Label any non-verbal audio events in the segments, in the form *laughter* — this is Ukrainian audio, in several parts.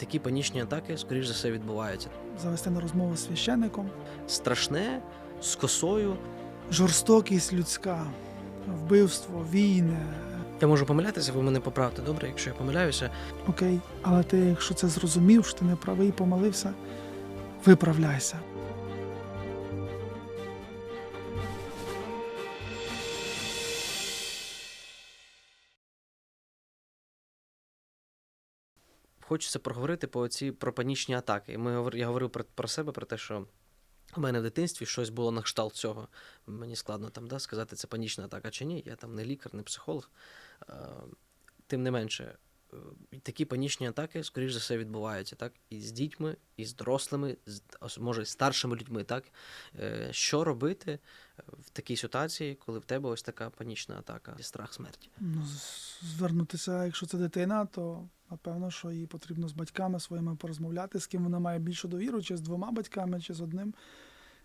такі панічні атаки, скоріш за все, відбуваються. завести на розмову з священником, Страшне з косою. жорстокість людська, вбивство, війни. Я можу помилятися, ви мене поправте добре, якщо я помиляюся. Окей, але ти, якщо це зрозумів, що ти не правий, помилився, виправляйся. Хочеться проговорити по ці про панічні атаки. Ми я говорив про, про себе, про те, що у мене в дитинстві щось було на кшталт цього. Мені складно там да, сказати, це панічна атака чи ні. Я там не лікар, не психолог. Е, Тим не менше, такі панічні атаки, скоріш за все, відбуваються, так? І з дітьми, і з дорослими, з, може, старшими людьми, так? Е, Що робити в такій ситуації, коли в тебе ось така панічна атака, і страх смерті? Ну, звернутися, якщо це дитина, то напевно, що їй потрібно з батьками своїми порозмовляти, з ким вона має більшу довіру, чи з двома батьками, чи з одним.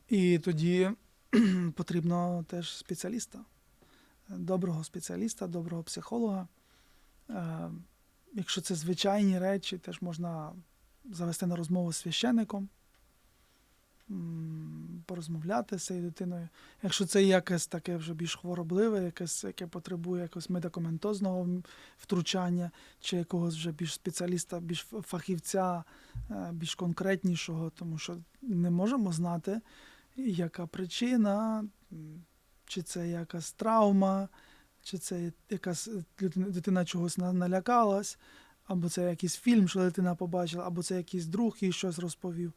І тоді *clears throat* потрібно теж спеціаліста, доброго спеціаліста, доброго психолога. Якщо це звичайні речі, теж можна завести на розмову з священником, порозмовляти з цією дитиною. Якщо це якесь таке вже більш хворобливе, якесь, яке потребує якогось медикаментозного втручання, чи якогось вже більш спеціаліста, більш фахівця, е, більш конкретнішого, тому що не можемо знати, яка причина, чи це якась травма, чи це якась дитина чогось налякалась, або це якийсь фільм, що дитина побачила, або це якийсь друг їй щось розповів,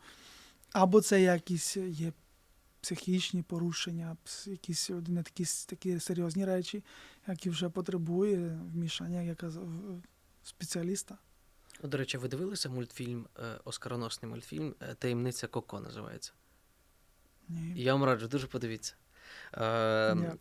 або це якісь є психічні порушення, якісь не такі, такі серйозні речі, які вже потребує вмішання яка, спеціаліста. До речі, ви дивилися мультфільм, е, оскароносний мультфільм е, Таємниця Коко називається. Ні. Я вам раджу, дуже подивіться. Е,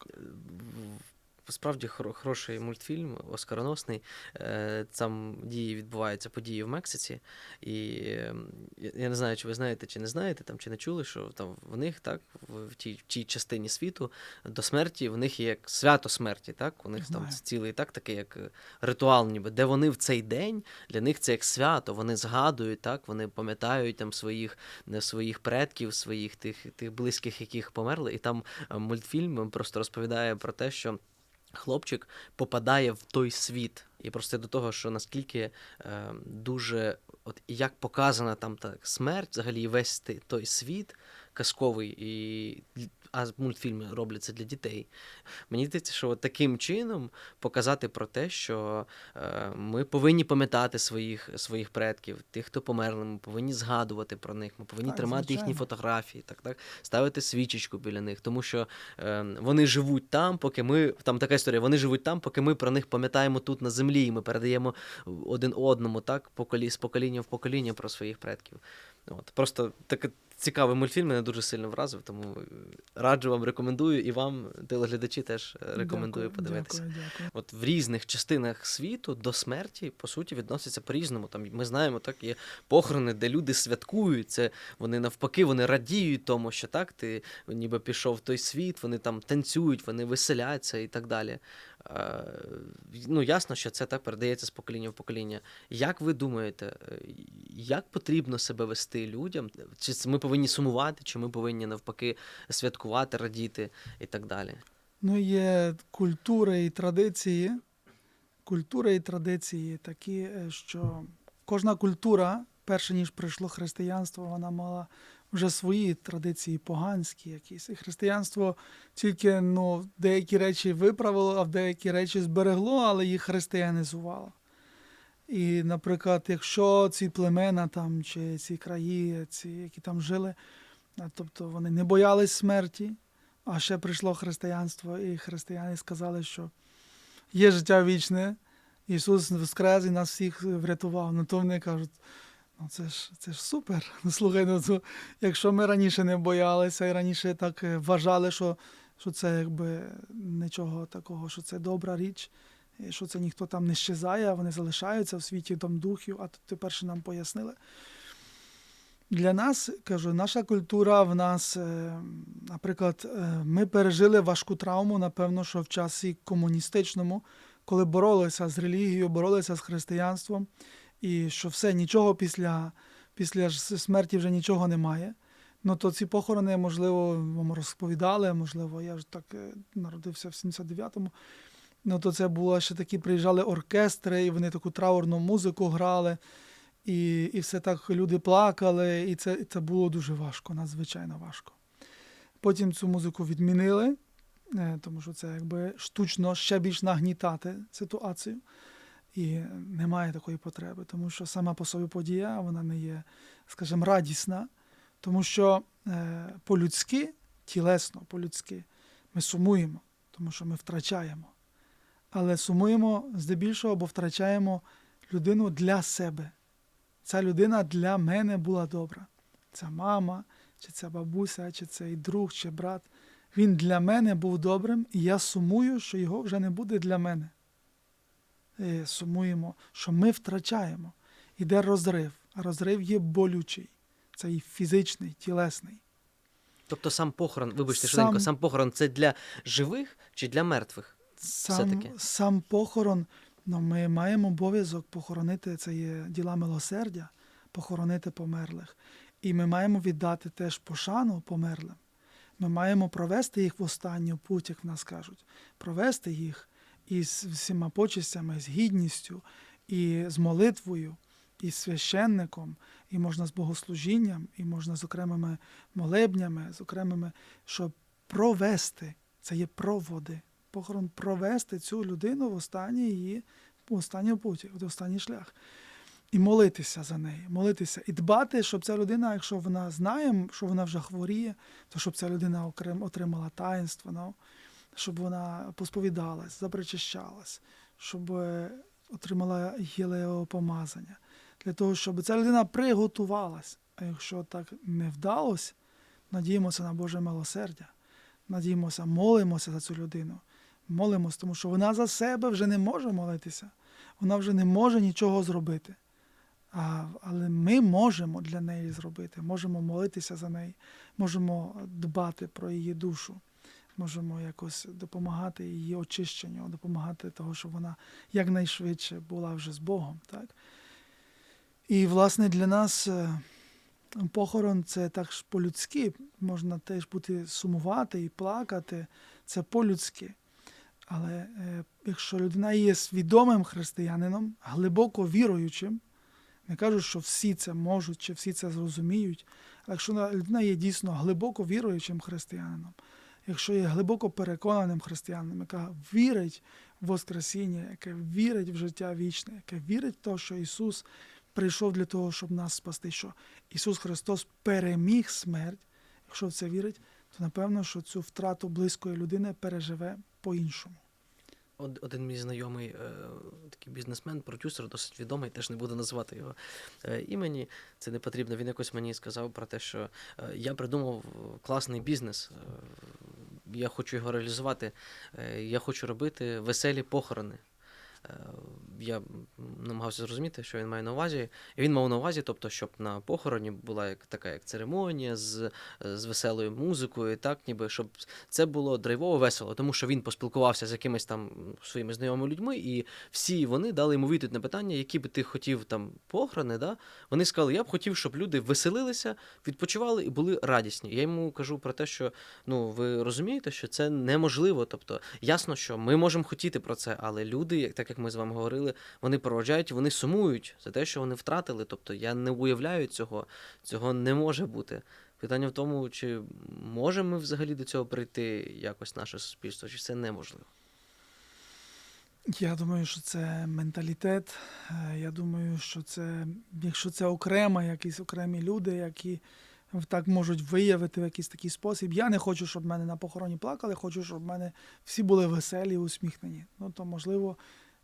Справді хоро- хороший мультфільм, оскароносний. Е, Там дії відбуваються події в Мексиці. І е, я не знаю, чи ви знаєте, чи не знаєте, там, чи не чули, що там в них так, в в тій, в тій частині світу до смерті в них є як свято смерті. Так? У них там цілий так, такий як е, ритуал, ніби, де вони в цей день, для них це як свято. Вони згадують, так, вони пам'ятають там своїх не своїх предків, своїх тих, тих близьких, яких померли. І там е, мультфільм просто розповідає про те, що. Хлопчик попадає в той світ, і просто до того, що наскільки е, дуже, от як показана там так смерть, взагалі весь той світ казковий, і а мультфільми робляться для дітей. Мені здається, що от таким чином показати про те, що е, ми повинні пам'ятати своїх, своїх предків, тих, хто померли, ми повинні згадувати про них, ми повинні Так, тримати їхні фотографії, так, так, ставити свічечку біля них, тому що е, вони живуть там, поки ми там така історія. Вони живуть там, поки ми про них пам'ятаємо тут на землі, і ми передаємо один одному, так, поколі, з покоління в покоління про своїх предків. От просто такий цікавий мультфільм мене дуже сильно вразив, тому е, раджу вам, рекомендую, і вам, телеглядачі, теж е, рекомендую Дякую, подивитися. Дякую, дякую. От в різних частинах світу до смерті, по суті, відносяться по-різному. Там ми знаємо, так є похорони, де люди святкують. Це вони навпаки, вони радіють тому, що так, ти ніби пішов в той світ, вони там танцюють, вони веселяться і так далі. Е, ну, ясно, що це так передається з покоління в покоління. Як ви думаєте, е, як потрібно себе вести людям? Чи ми повинні сумувати, чи ми повинні навпаки святкувати, радіти і так далі? Ну, є культури і традиції. Культури і традиції такі, е, що кожна культура, перше ніж прийшло християнство, вона мала вже свої традиції поганські якісь. І християнство тільки ну, деякі речі виправило, а деякі речі зберегло, але їх християнізувало. І, наприклад, якщо ці племена там, чи ці краї, ці, які там жили, тобто вони не боялись смерті, а ще прийшло християнство, і християни сказали, що є життя вічне, Ісус воскрес і нас всіх врятував. Ну то вони кажуть, ну це ж це ж супер. *laughs* Ну слухай, ну якщо ми раніше не боялися і раніше так е, вважали, що, що це якби нічого такого, що це добра річ, і що це ніхто там не щезає, а вони залишаються в світі там духів, а тут тепер ще нам пояснили. Для нас, кажу, наша культура в нас, е, наприклад, е, ми пережили важку травму, напевно, що в часі комуністичному, коли боролися з релігією, боролися з християнством. І що все, нічого після, після смерті вже нічого немає. Ну то ці похорони, можливо, вам розповідали, можливо, я ж так е, народився в 79-му. Ну, то це було ще такі, приїжджали оркестри, і вони таку траурну музику грали, і, і все так люди плакали, і це, це було дуже важко, надзвичайно важко. Потім цю музику відмінили, е, тому що це якби штучно ще більш нагнітати ситуацію. І немає такої потреби, тому що сама по собі подія вона не є, скажімо, радісна, тому що е, по-людськи, тілесно, по-людськи, ми сумуємо, тому що ми втрачаємо. Але сумуємо здебільшого, бо втрачаємо людину для себе. Ця людина для мене була добра. Ця мама, чи ця бабуся, чи цей друг, чи брат. Він для мене був добрим, і я сумую, що його вже не буде для мене. І сумуємо, що ми втрачаємо. Іде розрив, а розрив є болючий. Це і фізичний, тілесний. Тобто сам похорон, вибачте, Сам- швиденько, сам похорон це для живих чи для мертвих? Сам, Все-таки. сам похорон, ну, ми маємо обов'язок похоронити, це є діла милосердя, похоронити померлих. І ми маємо віддати теж пошану померлим. Ми маємо провести їх в останню путь, як в нас кажуть, провести їх із всіма почестями, з гідністю, і з молитвою, і з священником, і можна з богослужінням, і можна з окремими молебнями, з окремими, щоб провести. Це є проводи. Похорон провести цю людину в останній її в останню путь, в останній шлях. І молитися за неї, молитися і дбати, щоб ця людина, якщо вона знає, що вона вже хворіє, то щоб ця людина окрем отримала таїнство, ну, щоб вона посповідалась, запричащалась, щоб е, отримала гілеопомазання, для того, щоб ця людина приготувалась. А якщо так не вдалося, надіємося на Боже милосердя, надіємося, молимося за цю людину. Молимося, тому що вона за себе вже не може молитися, вона вже не може нічого зробити. А, але ми можемо для неї зробити, можемо молитися за неї, можемо дбати про її душу, можемо якось допомагати її очищенню, допомагати того, щоб вона якнайшвидше була вже з Богом. Так? І, власне, для нас е, похорон це так по-людськи, можна теж бути сумувати і плакати, це по-людськи. Але е, якщо людина є свідомим християнином, глибоко віруючим, не кажу, що всі це можуть чи всі це зрозуміють, але якщо людина є дійсно глибоко віруючим християнином, якщо є глибоко переконаним християнином, яка вірить в Воскресіння, яке вірить в життя вічне, яке вірить в те, що Ісус прийшов для того, щоб нас спасти, що Ісус Христос переміг смерть, якщо в це вірить, то напевно, що цю втрату близької людини переживе по-іншому. Од- Один мій знайомий е, такий бізнесмен, продюсер, досить відомий, теж не буду називати його е, імені. Це не потрібно. Він якось мені сказав про те, що е, я придумав класний бізнес. Е, Я хочу його реалізувати. е, Я хочу робити веселі похорони. Я намагався зрозуміти, що він має на увазі. І він мав на увазі, тобто, щоб на похороні була як така як церемонія з, з веселою музикою, так, ніби щоб це було драйвово весело, тому що він поспілкувався з якимись там своїми знайомими людьми, і всі вони дали йому відповідь на питання, які би ти хотів там похорони. Да? Вони сказали, я б хотів, щоб люди веселилися, відпочивали і були радісні. Я йому кажу про те, що ну ви розумієте, що це неможливо. Тобто, ясно, що ми можемо хотіти про це, але люди, так як ми з вами говорили, вони проводжають, вони сумують за те, що вони втратили. Тобто я не уявляю цього, цього не може бути. Питання в тому, чи можемо ми взагалі до цього прийти якось наше суспільство, чи це неможливо. Я думаю, що це менталітет. Е, Я думаю, що це, якщо це окремо, якісь окремі люди, які так можуть виявити в якийсь такий спосіб. Я не хочу, щоб мене на похороні плакали, хочу, щоб мене всі були веселі, усміхнені. Ну то можливо,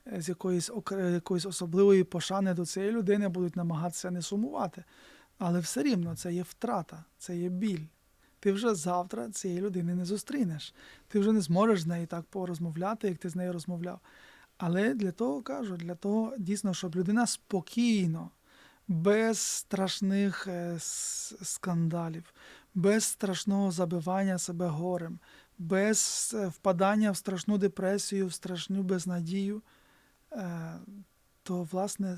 з якоїсь окре- якоїсь особливої пошани до цієї людини будуть намагатися не сумувати. Але все рівно це є втрата, це є біль. Ти вже завтра цієї людини не зустрінеш. Ти вже не зможеш з нею так порозмовляти, як ти з нею розмовляв. Але для того кажу, для того дійсно, щоб людина спокійно, без страшних е, скандалів, без страшного забивання себе горем, без е, впадання в страшну депресію, в страшну безнадію, е, то власне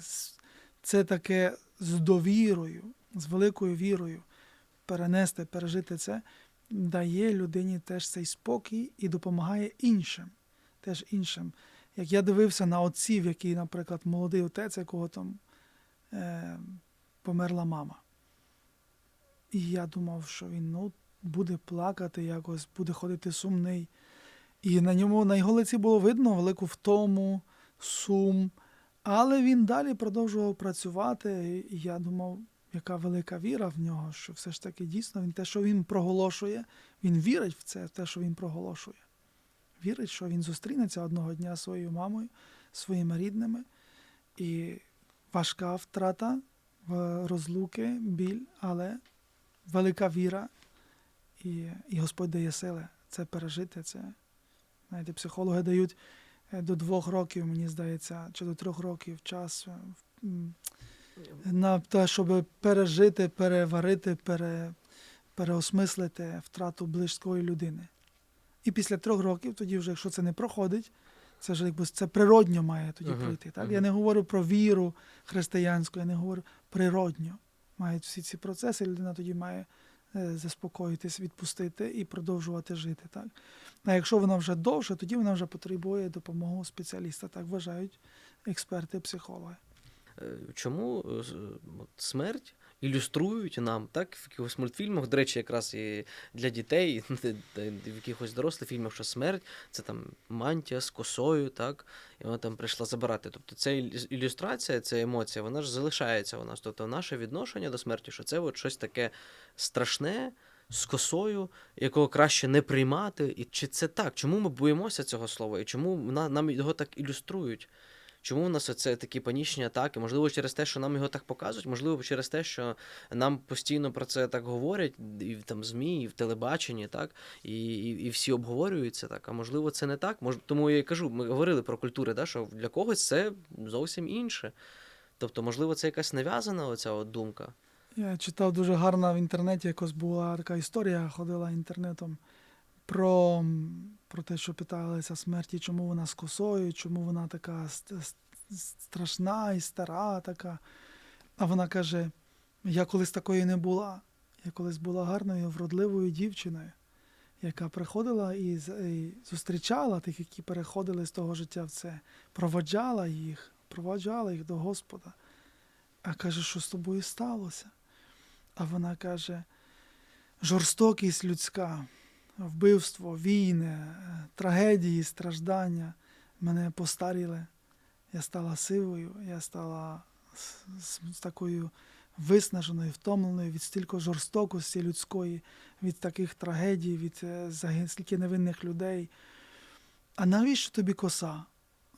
це таке з довірою, з великою вірою перенести, пережити це, дає людині теж цей спокій і допомагає іншим. Теж іншим. Як я дивився на отців, який, наприклад, молодий отець, якого там е, померла мама. І я думав, що він ну, буде плакати якось, буде ходити сумний. І на ньому на його лиці було видно велику втому, сум. Але він далі продовжував працювати. І я думав, яка велика віра в нього, що все ж таки дійсно він те, що він проголошує, він вірить в це, те, що він проголошує. Вірить, що він зустрінеться одного дня своєю мамою, своїми рідними. І важка втрата в розлуки, біль, але велика віра, і, і Господь дає сили це пережити. Це, знаєте, психологи дають до двох років, мені здається, чи до трьох років час е, на те, щоб пережити, переварити, пере, переосмислити втрату близької людини. І після трьох років, тоді вже, якщо це не проходить, це ж якби це природньо має тоді Мгм, пройти. Так? мгм. Я не говорю про віру християнську, я не говорю природньо. Мають всі ці процеси, людина тоді має е, заспокоїтись, відпустити і продовжувати жити. Так? А якщо вона вже довше, тоді вона вже потребує допомоги спеціаліста. Так вважають експерти, психологи. Е, Чому е, смерть ілюструють нам так в якихось мультфільмах, до речі, якраз і для дітей, де в якихось дорослих фільмах, що смерть це там мантія з косою, так, і вона там прийшла забирати. Тобто це ілюстрація, ця емоція, вона ж залишається у нас. Тобто наше відношення до смерті, що це от щось таке страшне. З косою, якого краще не приймати, і чи це так? Чому ми боїмося цього слова? І чому нам його так ілюструють? Чому у нас оце такі панічні атаки? Можливо, через те, що нам його так показують, можливо, через те, що нам постійно про це так говорять, і в там ЗМІ, і в телебаченні, так, і, і, і всі обговорюють це так. А можливо, це не так. Мож, тому я і кажу, ми говорили про культури, да, що для когось це зовсім інше. Тобто, можливо, це якась нав'язана оця от думка. Я читав дуже гарно в інтернеті, якось була така історія, ходила інтернетом про, про те, що питалися смерті, чому вона з косою, чому вона така ст- ст- страшна і стара така. А вона каже: я колись такої не була. Я колись була гарною, вродливою дівчиною, яка приходила і зустрічала тих, які переходили з того життя в це, проводжала їх, проводжала їх до Господа. А каже, що з тобою сталося? А вона каже: жорстокість людська, вбивство, війни, е, трагедії, страждання мене постаріли. Я стала сивою, я стала з, такою виснаженою, втомленою від стільки жорстокості людської, від таких трагедій, від е, заги- стільки невинних людей. А навіщо тобі коса?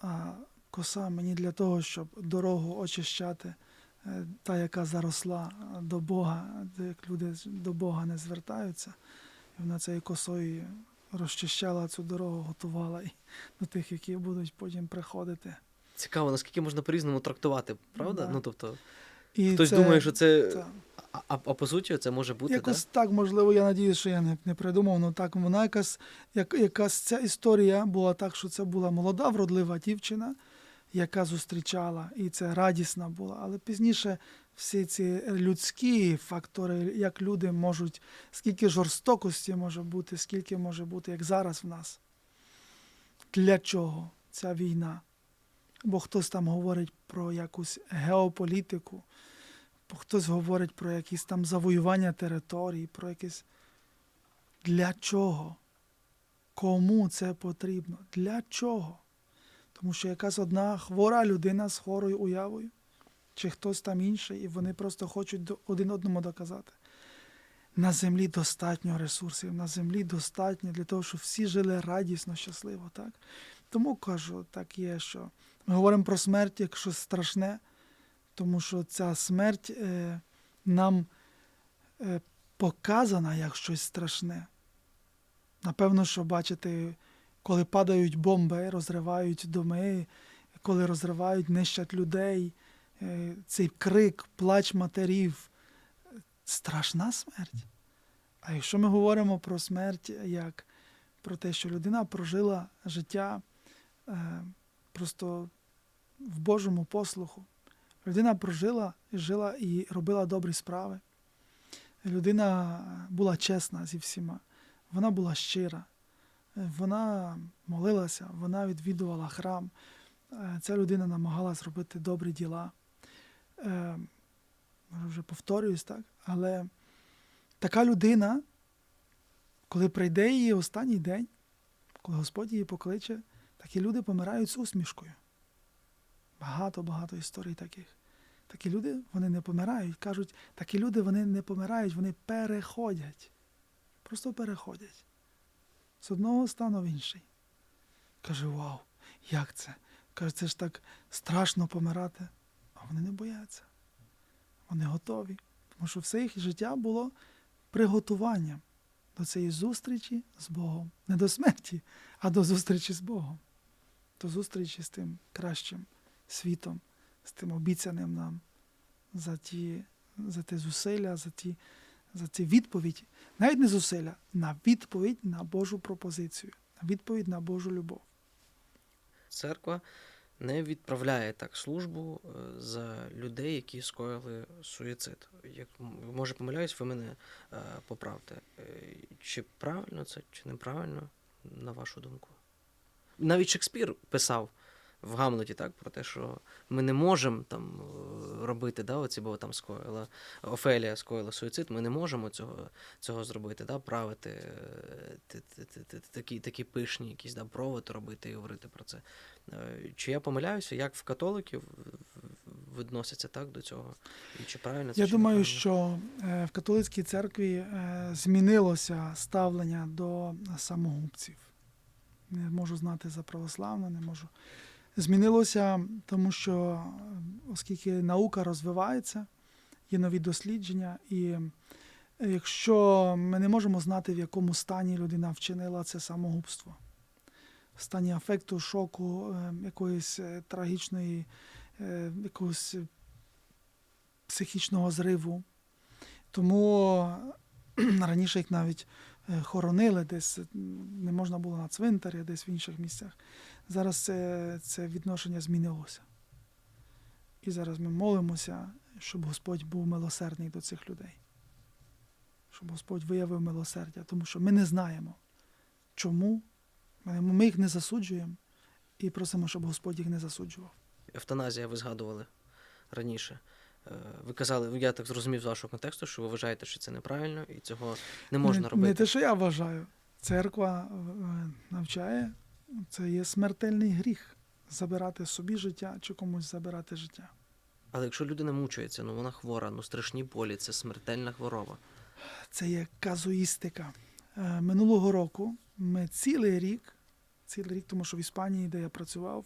А коса мені для того, щоб дорогу очищати, е, та, яка заросла до Бога, як люди до Бога не звертаються. Вона цією косою розчищала цю дорогу, готувала і до тих, які будуть потім приходити. Цікаво, наскільки можна по-різному трактувати, правда? Да. Ну тобто, І хтось це- думає, що це. А, а, а по суті, це може бути. Якось да? так, можливо, я надіюсь, що я не, не придумав, але так вона якась, як, якась ця історія була так, що це була молода, вродлива дівчина, яка зустрічала, і це радісна була. Але пізніше всі ці людські фактори, як люди можуть, скільки жорстокості може бути, скільки може бути, як зараз в нас. Для чого ця війна? Бо хтось там говорить про якусь геополітику, бо хтось говорить про якісь там завоювання територій, про якісь. Для чого? Кому це потрібно? Для чого? Тому що якась одна хвора людина з хворою уявою, чи хтось там інший, і вони просто хочуть один одному доказати. На землі достатньо ресурсів, на землі достатньо для того, щоб всі жили радісно, щасливо. Так? Тому кажу, так є, що ми говоримо про смерть як щось страшне, тому що ця смерть е, нам е, показана як щось страшне. Напевно, що бачите, коли падають бомби, розривають доми, коли розривають, нищать людей, цей крик, плач матерів страшна смерть. А якщо ми говоримо про смерть як про те, що людина прожила життя е, просто в Божому послуху, Людина прожила, жила і робила добрі справи. Людина була чесна зі всіма, вона була щира, Е, вона молилася, вона відвідувала храм. Е, Ця людина намагалась робити добрі діла. Е, Може, вже повторююсь, так? Але така людина, коли прийде її останній день, коли Господь її покличе, такі люди помирають з усмішкою. Багато-багато історій таких. Такі люди вони не помирають. Кажуть, такі люди вони не помирають, вони переходять. Просто переходять. З одного стану в інший. Каже, вау, як це? Каже, це ж так страшно помирати. Вони не бояться. Вони готові. Тому що все їх життя було приготуванням до цієї зустрічі з Богом. Не до смерті, а до зустрічі з Богом. До зустрічі з тим кращим світом, з тим обіцяним нам за ті, за ті зусилля, за ті, за ті відповіді. Навіть не зусилля, на відповідь на Божу пропозицію, на відповідь на Божу любов. Церква не відправляє так службу е, за людей, які скоїли суїцид. Як може помиляюсь, ви мене е, поправте. Е, Чи правильно це, чи неправильно, на вашу думку? Навіть Шекспір писав в Гамлеті так, про те, що ми не можемо там е, робити, да, оці, бо там скоїла Офелія скоїла суїцид, ми не можемо цього, цього зробити, да, правити е, такі, такі пишні якісь да, проводи робити і говорити про це. Е, Чи я помиляюся, як в католиків відносяться так до цього? І чи правильно це? Я чи думаю, що в католицькій церкві змінилося ставлення до самогубців. Не можу знати за православне, не можу. Змінилося, тому що оскільки наука розвивається, є нові дослідження, і е, якщо ми не можемо знати, в якому стані людина вчинила це самогубство, в стані афекту, шоку, е, якоїсь е, трагічної, якогось психічного зриву. Тому раніше їх навіть хоронили десь, не можна було на цвинтарі, десь в інших місцях. Зараз це, це відношення змінилося. І зараз ми молимося, щоб Господь був милосердний до цих людей. Щоб Господь виявив милосердя, тому що ми не знаємо, чому. Ми їх не засуджуємо і просимо, щоб Господь їх не засуджував. Евтаназія ви згадували раніше. Е, Ви казали, я так зрозумів з вашого контексту, що ви вважаєте, що це неправильно і цього не можна не, робити. Не те, що я вважаю. Церква е, навчає, це є смертельний гріх забирати собі життя чи комусь забирати життя. Але якщо людина мучується, ну вона хвора, ну страшні болі, це смертельна хвороба. Це є казуїстика. Е, Минулого року ми цілий рік, цілий рік, тому що в Іспанії, де я працював,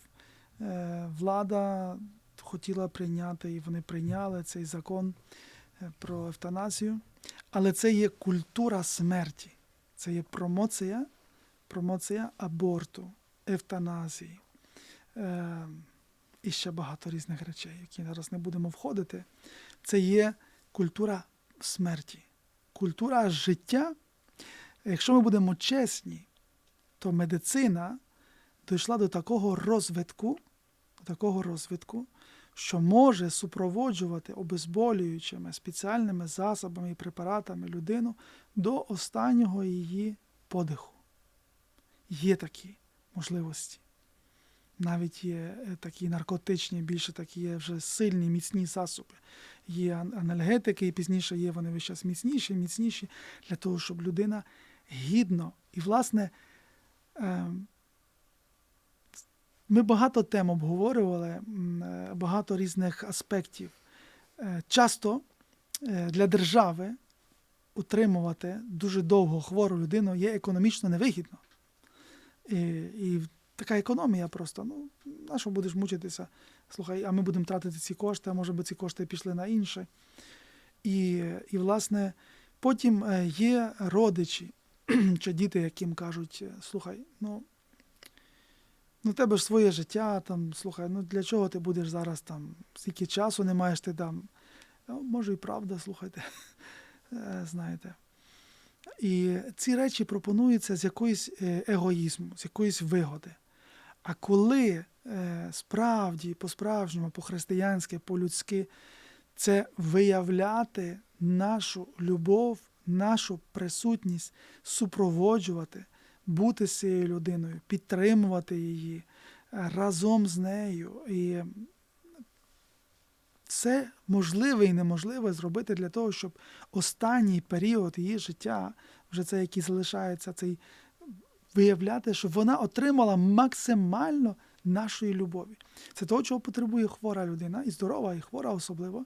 е, влада хотіла прийняти, і вони прийняли цей закон е, про евтаназію. Але це є культура смерті, це є промоція, промоція аборту, евтаназії. Е, і ще багато різних речей, які зараз не будемо входити. Це є культура смерті культура життя, якщо ми будемо чесні, то медицина дійшла до такого розвитку, до такого розвитку, що може супроводжувати обезболюючими спеціальними засобами і препаратами людину до останнього її подиху. Є такі можливості. Навіть є е, такі наркотичні, більше такі є вже сильні, міцні засоби. Є анальгетики, і пізніше є вони весь час міцніші, міцніші, для того, щоб людина гідно. І, власне, ем, ми багато тем обговорювали, е, багато різних аспектів. Е, Часто для держави утримувати дуже довго хвору людину є економічно невигідно. І, і така економія просто. Ну, на що будеш мучитися? Слухай, а ми будемо тратити ці кошти, а може би ці кошти пішли на інше. І, і власне, потім е, є родичі *clears throat* чи діти, яким кажуть: е, слухай, ну. Ну, тебе ж своє життя, там, слухай, ну для чого ти будеш зараз там, стільки часу не маєш ти там. Ну, може, і правда, слухайте, *laughs* Е, знаєте. І ці речі пропонуються з якоїсь е, егоїзму, з якоїсь вигоди. А коли е, справді, по-справжньому, по-християнськи, по-людськи, це виявляти нашу любов, нашу присутність, супроводжувати, бути з цією людиною, підтримувати її разом з нею. І це можливе і неможливе зробити для того, щоб останній період її життя, вже це, який залишається, цей виявляти, щоб вона отримала максимально нашої любові. Це того, чого потребує хвора людина, і здорова, і хвора особливо,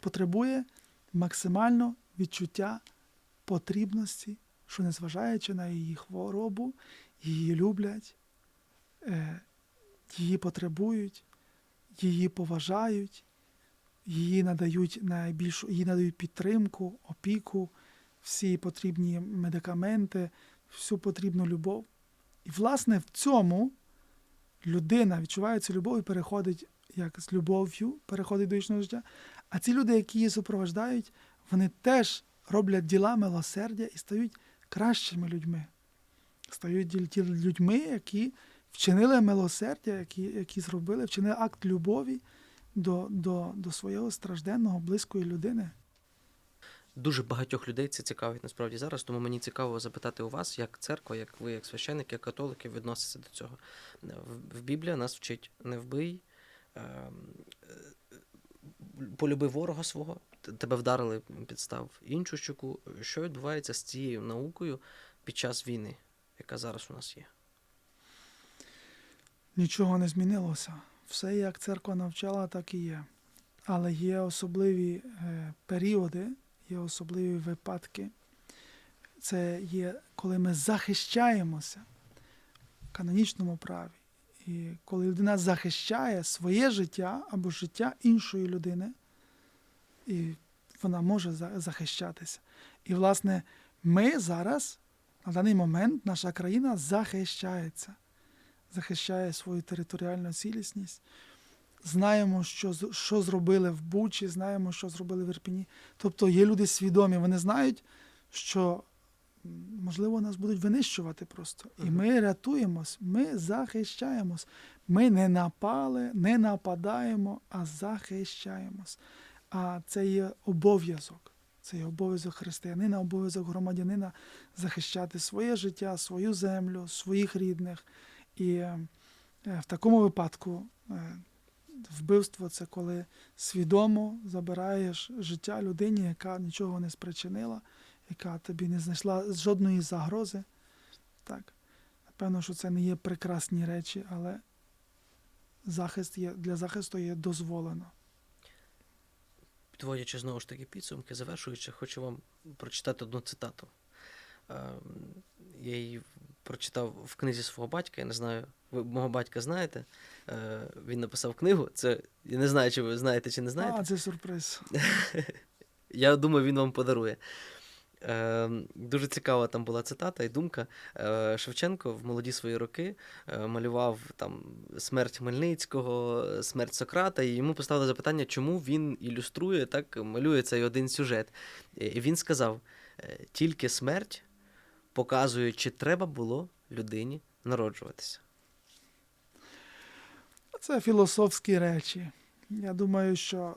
потребує максимально відчуття потрібності, що незважаючи на її хворобу, її люблять, е, її потребують, її поважають, її надають найбільшу, їй надають підтримку, опіку, всі потрібні медикаменти, всю потрібну любов. І, власне, в цьому людина відчуває цю любов і переходить як з любов'ю, переходить до вічного життя. А ці люди, які її супроводжають, вони теж роблять діла милосердя і стають кращими людьми. Стають людьми, які вчинили милосердя, які, які зробили, вчинили акт любові до, до, до свого стражденного, близької людини. Дуже багатьох людей це цікавить насправді зараз, тому мені цікаво запитати у вас, як церква, як ви, як священники, як католики, відносяться до цього. В, в Біблія нас вчить не вбий, ем, е, полюби ворога свого, тебе вдарили, підстав іншу щуку. Що відбувається з цією наукою під час війни, яка зараз у нас є? Нічого не змінилося. Все, як церква навчала, так і є. Але є особливі е, періоди, є особливі випадки. Це є, коли ми захищаємося в канонічному праві. І коли людина захищає своє життя або життя іншої людини, і вона може захищатися. І, власне, ми зараз, на даний момент, наша країна захищається захищає свою територіальну цілісність. Знаємо, що, що зробили в Бучі, знаємо, що зробили в Ірпіні. Тобто є люди свідомі, вони знають, що можливо нас будуть винищувати просто. І ми рятуємось, ми захищаємось. Ми не напали, не нападаємо, а захищаємось. А це є обов'язок. Це є обов'язок християнина, обов'язок громадянина захищати своє життя, свою землю, своїх рідних. І е, в такому випадку е, вбивство це коли свідомо забираєш життя людині, яка нічого не спричинила, яка тобі не знайшла жодної загрози. Так. Напевно, що це не є прекрасні речі, але захист є, для захисту є дозволено. Підводячи знову ж таки підсумки, завершуючи, хочу вам прочитати одну цитату. Ем, Я її прочитав в книзі свого батька. Я не знаю, ви мого батька знаєте. Е, Він написав книгу. Це я не знаю, чи ви знаєте, чи не знаєте. А, це сюрприз. *laughs* Я думаю, він вам подарує. Е, дуже цікава там була цитата і думка. Е, Шевченко в молоді свої роки е, малював там смерть Хмельницького, смерть Сократа, і йому поставили запитання, чому він ілюструє, так малює цей один сюжет. І він сказав: е, тільки смерть показує, чи треба було людині народжуватися. Це філософські речі. Я думаю, що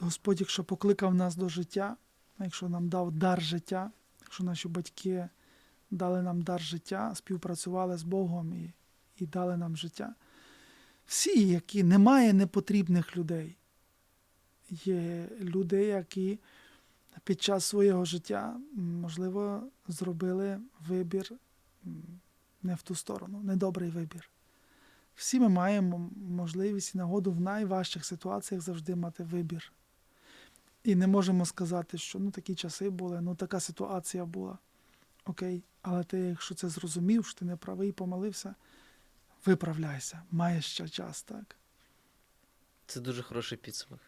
Господь, якщо покликав нас до життя, якщо нам дав дар життя, якщо наші батьки дали нам дар життя, співпрацювали з Богом і, і дали нам життя. Всі, які немає непотрібних людей. Є люди, які під час свого життя, можливо, зробили вибір не в ту сторону, недобрий вибір. Всі ми маємо можливість і нагоду в найважчих ситуаціях завжди мати вибір. І не можемо сказати, що ну такі часи були, ну така ситуація була. Окей, але ти, якщо це зрозумів, що ти не правий, помилився, виправляйся, маєш ще час, так? Це дуже хороший підсумок,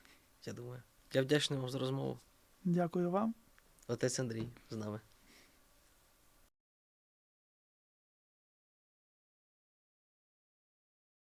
я думаю. Я вдячний вам за розмову. Дякую вам. Отець Андрій з нами.